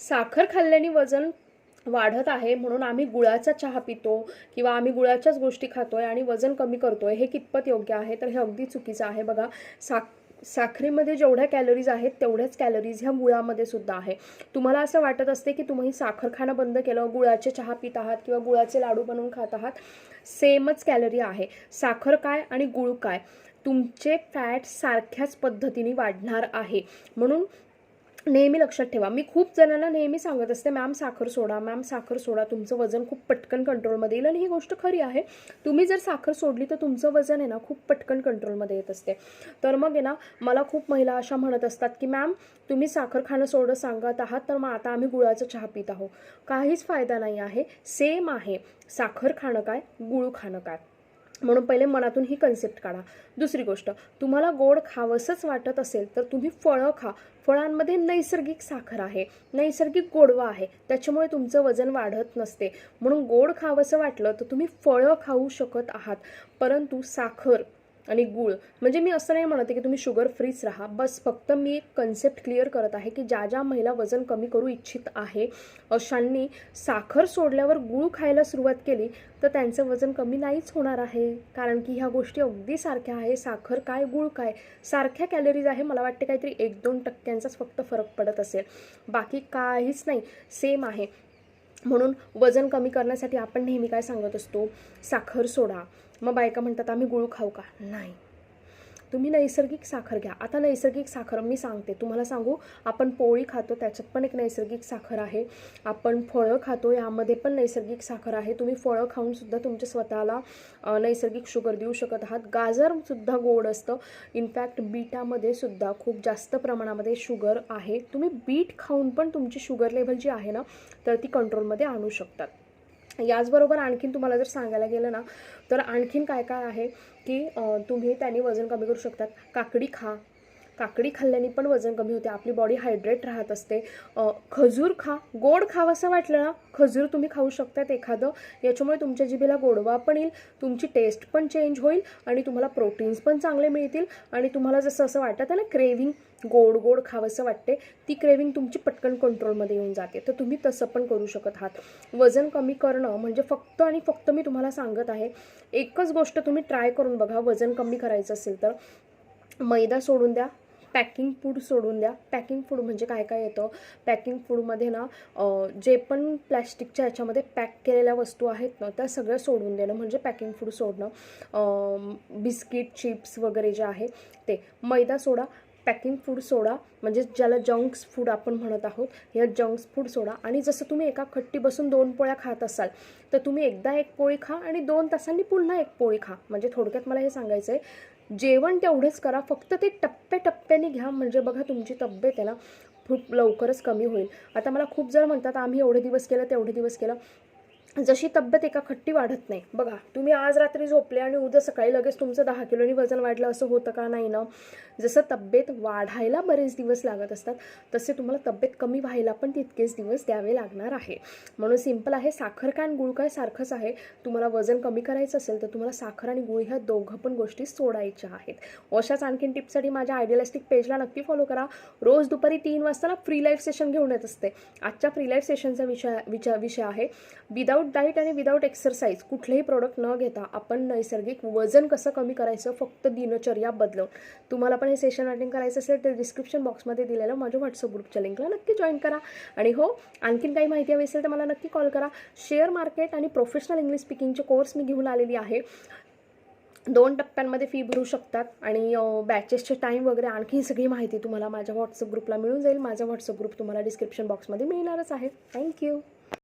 साखर खाल्ल्याने वजन वाढत आहे म्हणून आम्ही गुळाचा चहा पितो किंवा आम्ही गुळाच्याच गोष्टी खातोय आणि वजन कमी करतोय हे कितपत योग्य आहे? तर हे अगदी चुकीचं आहे. बघा साख साखरेमध्ये जेवढ्या कॅलरीज आहेत तेवढ्याच कॅलरीज ह्या गुळामध्ये सुद्धा आहे. तुम्हाला असं वाटत असते की तुम्ही साखर खाणं बंद केलं गुळाचे चहा पित आहात किंवा गुळाचे लाडू बनवून खात आहात सेमच कॅलरी आहे. साखर काय आणि गुळ काय? तुमचे फॅट सारख्याच पद्धतीने वाढणार आहे. म्हणून नेहमी लक्षात ठेवा. मी खूप जणांना नेहमी सांगत असते मॅम साखर सोडा मॅम साखर सोडा तुमचं वजन खूप पटकन कंट्रोलमध्ये येईल. आणि ही गोष्ट खरी आहे. तुम्ही जर साखर सोडली तर तुमचं वजन आहे ना खूप पटकन कंट्रोलमध्ये येत असते. तर मग आहे ना मला खूप महिला अशा म्हणत असतात की मॅम तुम्ही साखर खाणं सोडं सांगत आहात तर मग आता आम्ही गुळाचं चहा पित आहोत. काहीच फायदा नाही आहे. सेम आहे. साखर खाणं काय? गुळ खाणं काय? म्हणून पहिले मनातून ही कन्सेप्ट काढा. दुसरी गोष्ट तुम्हाला गोड खावंसंच वाटत असेल तर तुम्ही फळं खा. फळांमध्ये नैसर्गिक साखर आहे नैसर्गिक गोडवा आहे त्याच्यामुळे तुमचं वजन वाढत नसते. म्हणून गोड खावंसं वाटलं तर तुम्ही फळं खाऊ शकत आहात. परंतु साखर आणि गूळ. म्हणजे मी असं नाही म्हणते की तुम्ही शुगर फ्रीच राहा. बस फक्त मी एक कन्सेप्ट क्लिअर करत आहे की ज्या ज्या महिला वजन कमी करू इच्छित आहे अशांनी साखर सोडल्यावर गूळ खायला सुरुवात केली तर त्यांचं वजन कमी नाहीच होणार आहे. कारण की ह्या गोष्टी अगदी सारख्या आहे. साखर काय गूळ काय? सारख्या कॅलरीज आहे. मला वाटते काहीतरी एक दोन टक्क्यांचाच फक्त फरक पडत असेल. बाकी काहीच नाही. सेम आहे. म्हणून वजन कमी करण्यासाठी आपण नेहमी काय सांगत असतो? साखर सोडा. मग बायका म्हणतात आम्ही गुळ खाऊ का? नाही. तुम्ही नैसर्गिक साखर घ्या. आता नैसर्गिक साखर मी सांगते. तुम्हाला सांगू आपण पोळी खातो त्याच्यात पण एक नैसर्गिक साखर आहे. आपण फळं खातो यामध्ये पण नैसर्गिक साखर आहे. तुम्ही फळं खाऊनसुद्धा तुमच्या स्वतःला नैसर्गिक शुगर देऊ शकत आहात. गाजरसुद्धा गोड असतं. इनफॅक्ट बीटामध्ये सुद्धा खूप जास्त प्रमाणामध्ये शुगर आहे. तुम्ही बीट खाऊन पण तुमची शुगर लेवल जी आहे ना तर ती कंट्रोलमध्ये आणू शकतात. याचबरोबर आणखीन तुम्हाला जर सांगायला गेलं ना तर आणखीन काय काय आहे की तुम्ही त्यांनी वजन कमी करू शकतात. काकडी खा. काकडी खाल्ल्याने पण वजन कमी होते. आपली बॉडी हायड्रेट राहत असते. खजूर खा. गोड खावंसं वाटलं ना खजूर तुम्ही खाऊ शकतात एखादं. याच्यामुळे तुमच्या जिभेला गोडवा पण येईल तुमची टेस्ट पण चेंज होईल आणि तुम्हाला प्रोटीन्स पण चांगले मिळतील. आणि तुम्हाला जसं असं वाटतं आहे ना क्रेविंग गोड गोड खावंसं वाटते. ती क्रेविंग तुमची पटकन कंट्रोलमध्ये येऊन जाते. तर तुम्ही तसं पण करू शकत आहात. वजन कमी करणं म्हणजे फक्त आणि फक्त मी तुम्हाला सांगत आहे एकच गोष्ट तुम्ही ट्राय करून बघा. वजन कमी करायचं असेल तर मैदा सोडून द्या. पॅकिंग फूड सोडून द्या. पॅकिंग फूड म्हणजे काय काय येतं? पॅकिंग फूडमध्ये ना जे पण प्लॅस्टिकच्या ह्याच्यामध्ये पॅक केलेल्या वस्तू आहेत ना त्या सगळ्या सोडून देणं म्हणजे पॅकिंग फूड सोडणं. बिस्किट चिप्स वगैरे जे आहे ते. मैदा सोडा पॅकिंग फूड सोडा म्हणजे ज्याला जंक्स फूड आपण म्हणत आहोत या जंक्स फूड सोडा. आणि जसं तुम्ही एका खट्टी बसून दोन पोळ्या खात असाल तर तुम्ही एकदा एक पोळी खा आणि दोन तासांनी पुन्हा एक पोळी खा. म्हणजे थोडक्यात मला हे सांगायचं आहे जेवण तेवढेच करा. फक्त ते टप्प्याटप्प्याने घ्या. म्हणजे बघा तुमची तब्येत आहे ना खूप लवकरच कमी होईल. आता मला खूप जण म्हणतात आम्ही एवढे दिवस केलं तेवढे दिवस केलं. जशी तब्येत एका खट्टी वाढत नाही. बघा तुम्ही आज रात्री झोपले आणि उद्या सकाळी लगेच तुमचं दहा किलोनी वजन वाढलं असं होतं का? नाही ना. जसं तब्येत वाढायला बरेच दिवस लागत असतात तसे तुम्हाला तब्येत कमी व्हायला पण तितकेच दिवस द्यावे लागणार आहे. म्हणून सिंपल आहे साखर काय आणि गुळ काय सारखंच आहे. तुम्हाला वजन कमी करायचं असेल तर तुम्हाला साखर आणि गुळ ह्या दोघं पण गोष्टी सोडायच्या आहेत. अशाच आणखीन टिप्ससाठी माझ्या आयडियलिस्टिक पेजला नक्की फॉलो करा. रोज दुपारी तीन वाजता ना फ्री लाईफ सेशन घेऊन येत असते. आजच्या फ्री लाईफ सेशनचा विषय विचार विषय आहे. विदाऊट डाईट आणि विदाऊट एक्सरसाइज कुठलेही प्रोडक्ट न घेता आपण नैसर्गिक वजन कसं कमी करायचं फक्त दिनचर्या बदलवून तुम्हाला पण हे सेशन अटेंड करायचं असेल तर डिस्क्रिप्शन बॉक्समध्ये दिलेलं माझ्या व्हॉट्सअप ग्रुपच्या लिंकला नक्की जॉईन करा. आणि हो आणखीन काही माहिती हवी असेल तर मला नक्की कॉल करा. शेअर मार्केट आणि प्रोफेशनल इंग्लिश स्पीकिंगचे कोर्स मी घेऊन आलेली आहे. दोन टप्प्यांमध्ये फी भरू शकतात आणि बॅचेसचे टाईम वगैरे आणखी सगळी माहिती तुम्हाला माझ्या व्हॉट्सअप ग्रुपला मिळून जाईल. माझा व्हॉट्सअप ग्रुप तुम्हाला डिस्क्रिप्शन बॉक्समध्ये मिळणारच आहे. थँक्यू